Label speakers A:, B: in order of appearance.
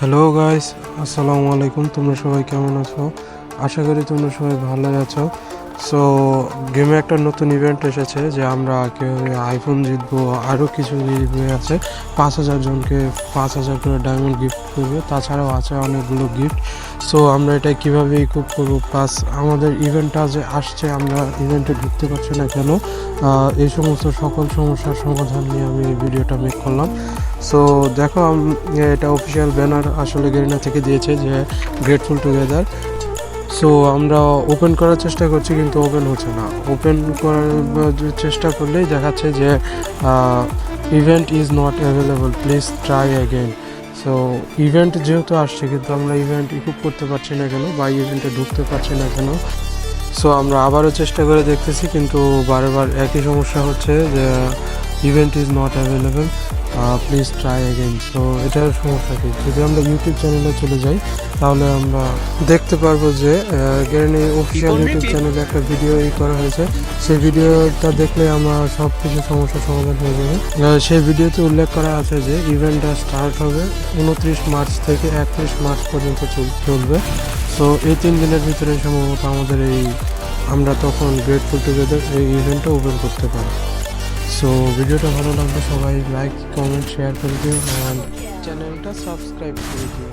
A: Hello guys আসসালামু আলাইকুম তোমরা সবাই কেমন আছো? আশা করি তোমরা সবাই ভালোই আছো। সো গেমে একটা নতুন ইভেন্ট এসেছে যে আমরা কেউ আইফোন জিতবো, আরও কিছু জিতবে আছে। পাঁচ হাজার জনকে পাঁচ হাজার করে ডায়মন্ড গিফট করবে, তাছাড়াও আছে অনেকগুলো গিফট সো আমরা এটা কীভাবে ইকুপ করব? প্লাস আমাদের ইভেন্টটা যে আসছে, আমরা ইভেন্টে ঢুকতে পারছি না কেন এই সমস্ত সকল সমস্যার সমাধান নিয়ে আমি এই ভিডিওটা মেক করলাম। সো দেখো এটা অফিসিয়াল ব্যানার আসলে গেরিনা থেকে দিয়েছে যে গ্রেটফুল টুগেদার সো আমরা ওপেন করার চেষ্টা করছি, কিন্তু ওপেন হচ্ছে না। ওপেন করার চেষ্টা করলেই দেখাচ্ছে যে event is not available please try again so event যেহেতু আসছে, কিন্তু আমরা ইভেন্ট ইকুপ করতে পারছি না কেন বা ইভেন্টে ঢুকতে পারছি না কেন। সো আমরা আবারও চেষ্টা করে দেখতেছি, কিন্তু বারবার একই সমস্যা হচ্ছে যে event is not available please try again so এটার সমস্যা কি? যদি আমরা ইউটিউব চ্যানেলে চলে যাই তাহলে আমরা দেখতে পারব যে গেরেনি অফিসিয়াল ইউটিউব চ্যানেলে একটা ভিডিও ই করা হয়েছে। সেই ভিডিওটা দেখলে আমরা সব কিছু সমস্যার সমাধান হয়ে যাবে। সেই ভিডিওতে উল্লেখ করা আছে যে ইভেন্টটা স্টার্ট হবে উনত্রিশ মার্চ থেকে একত্রিশ মার্চ পর্যন্ত চলবে। সো এই তিন দিনের ভিতরে সম্ভবত আমাদের এই আমরা তখন গ্রেটফুল টুগেদার এই ইভেন্টটা ওপেন করতে পারি সো ভিডিওটা ভালো লাগলে সবাই লাইক কমেন্ট শেয়ার করে দিও অ্যান্ড চ্যানেলটা সাবস্ক্রাইব করে দিও।